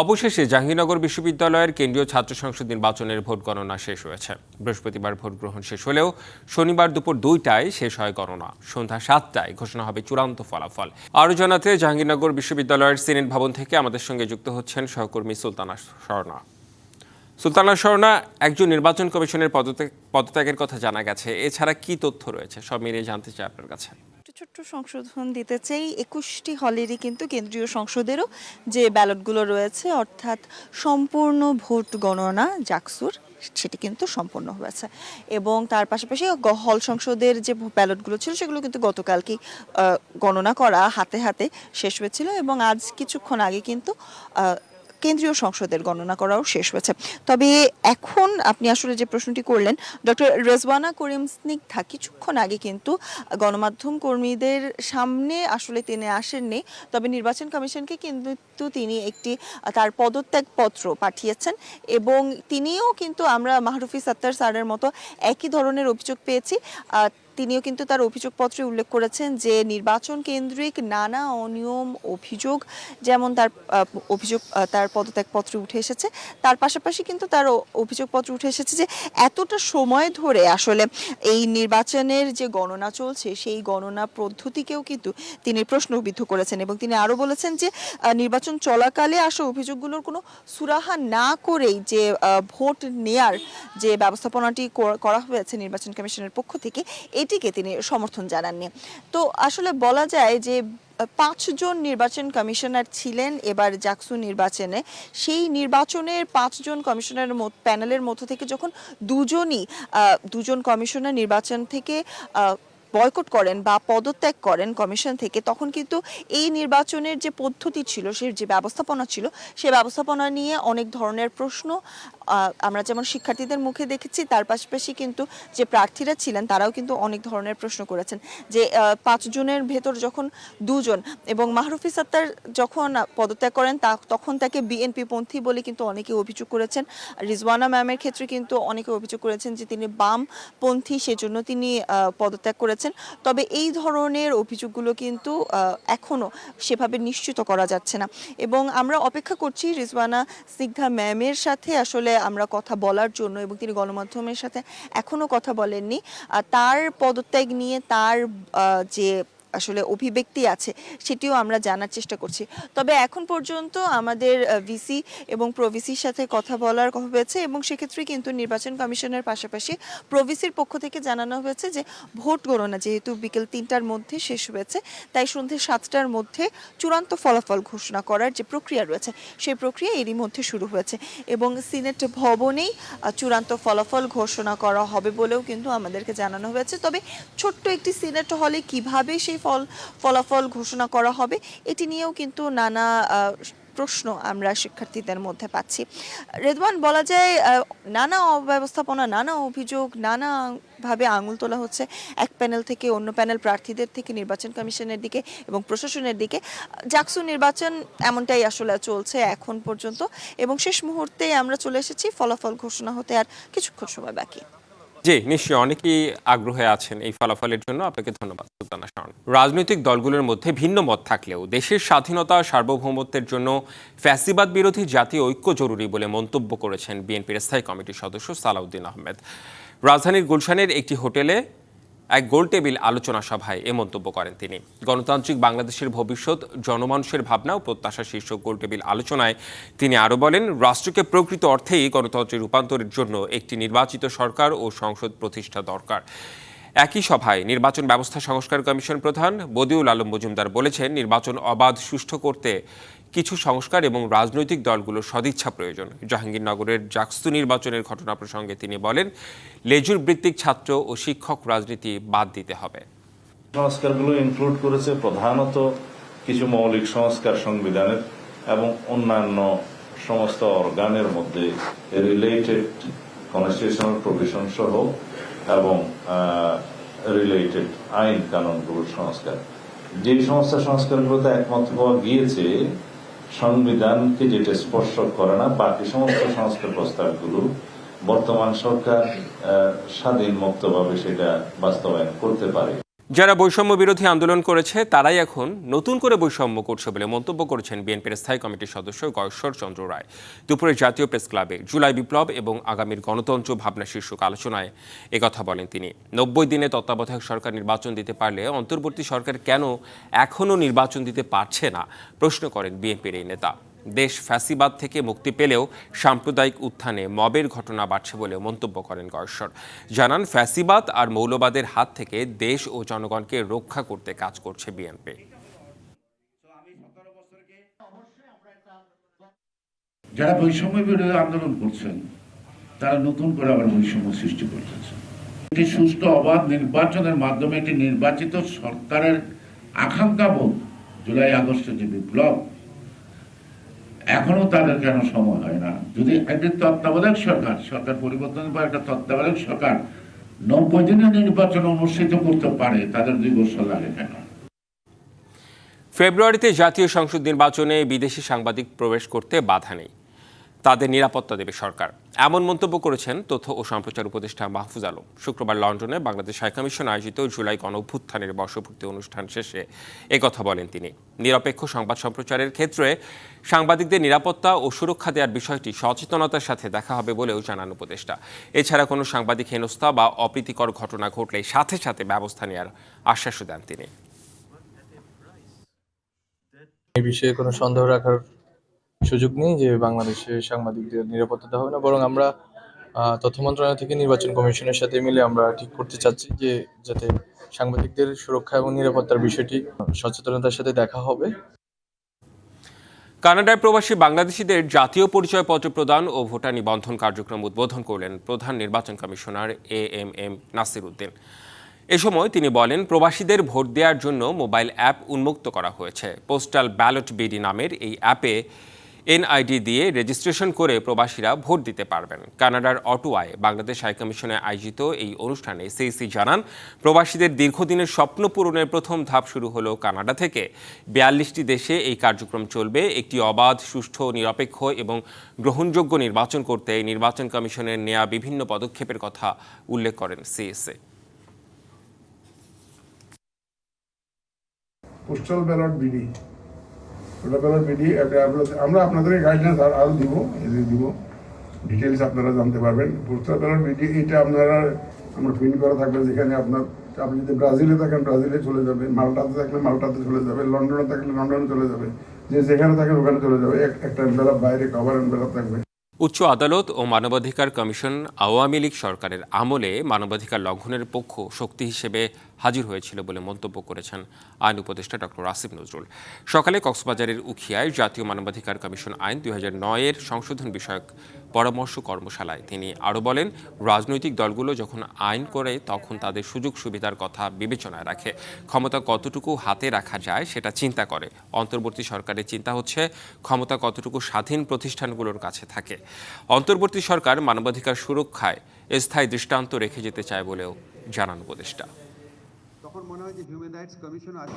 অবশেষে জাহাঙ্গীরনগর বিশ্ববিদ্যালয়ের কেন্দ্রীয় ছাত্র সংসদ নির্বাচনের ভোট গণনা শেষ হয়েছে। বৃহস্পতিবার ভোট গ্রহণ শেষ হলেও শনিবার দুপুর দুইটায় শেষ হয় গণনা। সন্ধ্যা সাতটায় ঘোষণা হবে চূড়ান্ত ফলাফল। আরও জানাতে জাহাঙ্গীরনগর বিশ্ববিদ্যালয়ের সিনেট ভবন থেকে আমাদের সঙ্গে যুক্ত হচ্ছেন সহকর্মী সুলতানা স্বর্ণা সুলতানা স্বর্ণা একজন নির্বাচন কমিশনের পদত্যাগ, পদত্যাগের কথা জানা গেছে। এছাড়া কি তথ্য রয়েছে? সব মিলিয়ে জানতে চাই আপনার কাছে। ছোট্ট সংশোধন দিতে চাই। একুশটি হলেরই কিন্তু কেন্দ্রীয় সংসদেরও যে ব্যালটগুলো রয়েছে, অর্থাৎ সম্পূর্ণ ভোট গণনা, জাকসুর, সেটি কিন্তু সম্পন্ন হয়েছে। এবং তার পাশাপাশি হল সংসদের যে ব্যালটগুলো ছিল, সেগুলো কিন্তু গতকালকেই গণনা করা হাতে হাতে শেষ হয়েছিল। এবং আজ কিছুক্ষণ আগে কিন্তু কেন্দ্রীয় সংসদের গণনা করাও শেষ হয়েছে। তবে এখন আপনি আসলে যে প্রশ্নটি করলেন, ডক্টর রেজওয়ানা করিম স্নিগ্ধা কিছুক্ষণ আগে কিন্তু গণমাধ্যম কর্মীদের সামনে আসলে তিনি আসেননি। তবে নির্বাচন কমিশনকে কিন্তু তিনি একটি, তার পদত্যাগ পত্র পাঠিয়েছেন এবং তিনিও কিন্তু আমরা মাহরুফি সাত্তার স্যারের মতো একই ধরনের অভিযোগ পেয়েছি। তিনিও কিন্তু তার অভিযোগপত্রে উল্লেখ করেছেন যে নির্বাচন কেন্দ্রিক নানা অনিয়ম, অভিযোগ, যেমন তার অভিযোগ তার পদত্যাগপত্রে উঠে এসেছে, তার পাশাপাশি কিন্তু তার অভিযোগপত্র উঠে এসেছে যে এতটা সময় ধরে আসলে এই নির্বাচনের যে গণনা চলছে, সেই গণনা পদ্ধতিকেও কিন্তু তিনি প্রশ্নবিদ্ধ করেছেন এবং তিনি আরও বলেছেন যে নির্বাচন চলাকালে আসা অভিযোগগুলোর কোনো সুরাহা না করেই যে ভোট নেয়ার যে ব্যবস্থাপনাটি করা হয়েছে নির্বাচন কমিশনের পক্ষ থেকে এটিকে তিনি সমর্থন জানাননি। তো আসলে বলা যায় যে পাঁচজন নির্বাচন কমিশনার ছিলেন এবার জাকসু নির্বাচনে। সেই নির্বাচনের পাঁচজন কমিশনারের প্যানেলের মধ্য থেকে যখন দুজনই দুজন কমিশনার নির্বাচন থেকে বয়কট করেন বা পদত্যাগ করেন কমিশন থেকে, তখন কিন্তু এই নির্বাচনের যে পদ্ধতি ছিল, সে যে ব্যবস্থাপনা ছিল, সে ব্যবস্থাপনা নিয়ে অনেক ধরনের প্রশ্ন আমরা যেমন শিক্ষার্থীদের মুখে দেখেছি, তার পাশাপাশি কিন্তু যে প্রার্থীরা ছিলেন, তারাও কিন্তু অনেক ধরনের প্রশ্ন করেছেন যে পাঁচজনের ভেতর যখন দুজন এবং মাহরুফি সাত্তার যখন পদত্যাগ করেন, তা, তখন তাকে বিএনপি পন্থী বলে কিন্তু অনেকে অভিযোগ করেছেন। রিজওয়ানা ম্যামের ক্ষেত্রে কিন্তু অনেকে অভিযোগ করেছেন যে, তিনি বামপন্থী সেজন্য তিনি পদত্যাগ করেছেন। তবে এই ধরনের অভিযোগগুলো কিন্তু এখনও এখনও সেভাবে নিশ্চিত করা যাচ্ছে না। এবং আমরা অপেক্ষা করছি রিজওয়ানা সিগ্ধা ম্যামের সাথে। আসলে আমরা কথা বলার জন্য এবং তিনি গণমাধ্যমের সাথে এখনও কথা বলেননি। তার পদত্যাগ নিয়ে তার যে আসলে অভিব্যক্তি আছে, সেটিও আমরা জানার চেষ্টা করছি। তবে এখন পর্যন্ত আমাদের ভিসি এবং প্রভিসির সাথে কথা বলার হয়েছে এবং সেক্ষেত্রে কিন্তু নির্বাচন কমিশনের পাশাপাশি প্রভিসির পক্ষ থেকে জানানো হয়েছে যে ভোট গণনা যেহেতু বিকেল তিনটার মধ্যে শেষ হয়েছে, তাই সন্ধ্যে সাতটার মধ্যে চূড়ান্ত ফলাফল ঘোষণা করার যে প্রক্রিয়া রয়েছে, সেই প্রক্রিয়া এরই মধ্যে শুরু হয়েছে এবং সিনেট ভবনেই চূড়ান্ত ফলাফল ঘোষণা করা হবে বলেও কিন্তু আমাদেরকে জানানো হয়েছে। তবে ছোট্ট একটি সিনেট হলে কীভাবে সেই ফল, ফলাফল ঘোষণা করা হবে। এটি নিয়েও কিন্তু নানা প্রশ্ন আমরা শিক্ষার্থীদের মধ্যে পাচ্ছি। রেদওয়ান, বলা যায় নানা অব্যবস্থাপনা, নানা অভিযোগ নানা ভাবে আঙুল তোলা হচ্ছে এক প্যানেল থেকে অন্য প্যানেল প্রার্থীদের থেকে, নির্বাচন কমিশনের দিকে এবং প্রশাসনের দিকে। জাকসু নির্বাচন এমনটাই আসলে চলছে এখন পর্যন্ত এবং শেষ মুহূর্তে আমরা চলে এসেছি, ফলাফল ঘোষণা হতে আর কিছুক্ষণ সময় বাকি। জি, নিশ্চয়ই অনেকেই আগ্রহে আছেন এই ফলাফলের জন্য। আপনাকে ধন্যবাদ। সুলতানা রাজনৈতিক দলগুলোর মধ্যে ভিন্ন মত থাকলেও দেশের স্বাধীনতা, সার্বভৌমত্বের জন্য ফ্যাসিবাদ বিরোধী জাতীয় ঐক্য জরুরি বলে মন্তব্য করেছেন বিএনপির স্থায়ী কমিটির সদস্য সালাউদ্দিন আহমেদ। রাজধানীর গুলশানের একটি হোটেলে এক গোলটেবিল আলোচনা সভায় এ মন্তব্য করেন তিনি। গণতান্ত্রিক বাংলাদেশের ভবিষ্যৎ, জনমানুষের ভাবনা ও প্রত্যাশা শীর্ষক গোলটেবিল আলোচনায় তিনি আরও বলেন, রাষ্ট্রকে প্রকৃত অর্থেই গণতন্ত্রের রূপান্তরের জন্য একটি নির্বাচিত সরকার ও সংসদ প্রতিষ্ঠা দরকার। একই সভায় নির্বাচন ব্যবস্থা সংস্কার কমিশন প্রধান বদিউল আলম মজুমদার বলেছেন, নির্বাচন অবাধ, সুষ্ঠু করতে কিছু সংস্কার এবং রাজনৈতিক দলগুলোর সদিচ্ছা প্রয়োজন। জাহাঙ্গীরনগরের জাকসু নির্বাচনের ঘটনা প্রসঙ্গে তিনি বলেন, লেজুর ভিত্তিক ছাত্র ও শিক্ষক রাজনীতি বাদ দিতে হবে। সংস্কারগুলো ইনক্লুড করেছে প্রধানত কিছু মৌলিক সংস্কার সংবিধানের এবং অন্যান্য সমস্ত অর্গানের মধ্যে রিলেটেড কনস্টিটিউশনাল প্রভিশন সহ এবং রিলেটেড আইন কানুনগুলোর সংস্কার। যে সমস্ত সংস্কারগুলোতে একমত হওয়া গিয়েছে, সংবিধানকে যেটা স্পর্শ করে না, বাকি সমস্ত সংস্কার প্রস্তাবগুলো বর্তমান সরকার স্বাধীন মুক্তভাবে সেটা বাস্তবায়ন করতে পারে। যারা বৈষম্য বিরোধী আন্দোলন করেছে, তারাই এখন নতুন করে বৈষম্য করছে বলে মন্তব্য করেছেন বিএনপির স্থায়ী কমিটির সদস্য গয়েশ্বর চন্দ্র রায়। দুপুরে জাতীয় প্রেস ক্লাবে জুলাই বিপ্লব এবং আগামীর গণতন্ত্র ভাবনা শীর্ষক আলোচনায় একথা বলেন তিনি। নব্বই দিনে তত্ত্বাবধায়ক সরকার নির্বাচন দিতে পারলে অন্তর্বর্তী সরকার কেন এখনও নির্বাচন দিতে পারছে না? প্রশ্ন করেন বিএনপির এই নেতা। দেশ ফ্যাসিবাদ থেকে মুক্তি পেলেও সাম্প্রদায়িক উত্থানে মবের ঘটনা বাড়ছে বলে মন্তব্য করেন গয়েশ্বর জানান, ফ্যাসিবাদ আর মৌলবাদের হাত থেকে দেশ ও জনগণকে রক্ষা করতে কাজ করছে বিএনপি। যারা বৈষম্য বিরোধী আন্দোলন করছেন, তারা নতুন করে আবার বৈষম্য সৃষ্টি করতেছে। একটি সুষ্ঠু অবাধ নির্বাচনের মাধ্যমে একটি নির্বাচিত সরকারের আকাঙ্ক্ষা বোধ জুলাই আগস্টের যে বিপ্লব এখনও তাদের কেন সময় হয় না? যদি একটি তত্ত্বাবধায়ক সরকার সরকার পরিবর্তন পর একটা তত্ত্বাবধায়ক সরকার নব্বই দিনের নির্বাচন অনুষ্ঠিত করতে পারে, তাদের দুই বছর লাগে কেন? ফেব্রুয়ারিতে জাতীয় সংসদ নির্বাচনে বিদেশি সাংবাদিক প্রবেশ করতে বাধা নেই। তাদের নিরাপত্তা দেবে সরকার। এমন মন্তব্য করেছেন তথ্য ও সম্প্রচার উপদেষ্টা মাহফুজ আলম। শুক্রবার লন্ডনে বাংলাদেশ হাইকমিশন আয়োজিত জুলাই গণ অভ্যুত্থানের বর্ষপূর্তি অনুষ্ঠান শেষে একথা বলেন তিনি। নিরপেক্ষ সংবাদ সম্প্রচারের ক্ষেত্রে সাংবাদিকদের নিরাপত্তা ও সুরক্ষা দেওয়ার বিষয়টি সচেতনতার সাথে দেখা হবে বলেও জানান উপদেষ্টা। এছাড়া কোনো সাংবাদিক হেনস্থা বা অপ্রীতিকর ঘটনা ঘটলে সাথে সাথে ব্যবস্থা নেওয়ার আশ্বাসও দেন তিনি। এই বিষয়ে কোনো সন্দেহ রাখার সুযোগ নেই যে বাংলাদেশে সাংবাদিকদের নিরাপত্তা দেওয়া হবে না। বরং আমরা তথ্য মন্ত্রণালয় থেকে নির্বাচন কমিশনের সাথে মিলে আমরা ঠিক করতে চাচ্ছি যে যাতে সাংবাদিকদের সুরক্ষা এবং নিরাপত্তার বিষয়টি সচেতনতার সাথে দেখা হবে। কানাডায় প্রবাসী বাংলাদেশিদের জাতীয় পরিচয়পত্র প্রদান ও ভোটার নিবন্ধন কার্যক্রম উদ্বোধন করলেন প্রধান নির্বাচন commissioner A M M Nasir Uddin এ সময় তিনি বলেন, প্রবাসীদের ভোট দেওয়ার জন্য মোবাইল অ্যাপ উন্মুক্ত করা হয়েছে। পোস্টাল ব্যালট বিডি নামের এই অ্যাপে এনআইডি দিয়ে রেজিস্ট্রেশন করে প্রবাসীরা ভোট দিতে পারবেন। কানাডার অটোয়ায় বাংলাদেশ হাইকমিশনে আয়োজিত এই অনুষ্ঠানে সিইসি জানান, প্রবাসীদের দীর্ঘদিনের স্বপ্ন পূরণের প্রথম ধাপ শুরু হলো কানাডা থেকে। বিয়াল্লিশটি দেশে এই কার্যক্রম চলবে। একটি অবাধ, সুষ্ঠু, নিরপেক্ষ এবং গ্রহণযোগ্য নির্বাচন করতে নির্বাচন কমিশনের নেয়া বিভিন্ন পদক্ষেপের কথা উল্লেখ করেন CSA postal ballot BD ballot BD আমরা আপনাদের গাইডলাইন্স আরও দিব, এদের দিব। ডিটেলস আপনারা জানতে পারবেন। পোস্টাল ব্যালট বিডি এটা আপনারা আমরা প্রিন্ট করা থাকবে যেখানে আপনার আপনি যদি ব্রাজিলে থাকেন, ব্রাজিলে চলে যাবে মাল্টাতে থাকলে মাল্টাতে চলে যাবে লন্ডনে থাকলে লন্ডনে চলে যাবে যে যেখানে থাকেন ওখানে চলে যাবে একটা এনভেলপ বাইরে কভার এনভেলপ থাকবে। উচ্চ আদালত ও মানবাধিকার কমিশন আওয়ামী লীগ সরকারের আমলে মানবাধিকার লঙ্ঘনের পক্ষ শক্তি হিসেবে হাজির হয়েছিল বলে মন্তব্য করেছেন আইন উপদেষ্টা ডক্টর আসিফ নজরুল। সকালে কক্সবাজারের উখিয়ায় জাতীয় মানবাধিকার কমিশন আইন দুই এর সংশোধন বিষয়ক পরামর্শ কর্মশালায় তিনি আরও বলেন, রাজনৈতিক দলগুলো যখন আইন করে তখন তাদের সুযোগ সুবিধার কথা বিবেচনায় রাখে। ক্ষমতা কতটুকু হাতে রাখা যায় সেটা চিন্তা করে। অন্তর্বর্তী সরকারের চিন্তা হচ্ছে, ক্ষমতা কতটুকু স্বাধীন প্রতিষ্ঠানগুলোর কাছে থাকে। অন্তর্বর্তী সরকার মানবাধিকার সুরক্ষায় স্থায়ী দৃষ্টান্ত রেখে যেতে চায় বলেও জানান উপদেষ্টা।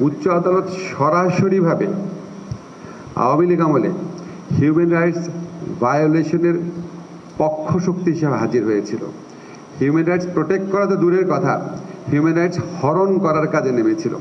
উচ্চ আদালত সরাসরিভাবে আওয়ামী লীগ আমলে হিউম্যান রাইটস ভায়োলেশনের পক্ষ শক্তি হিসাবে হাজির হয়েছিল। হিউম্যান রাইটস প্রোটেক্ট করা তো দূরের কথা। হিউম্যান রাইটস হরণ করার কাজে নেমেছিল।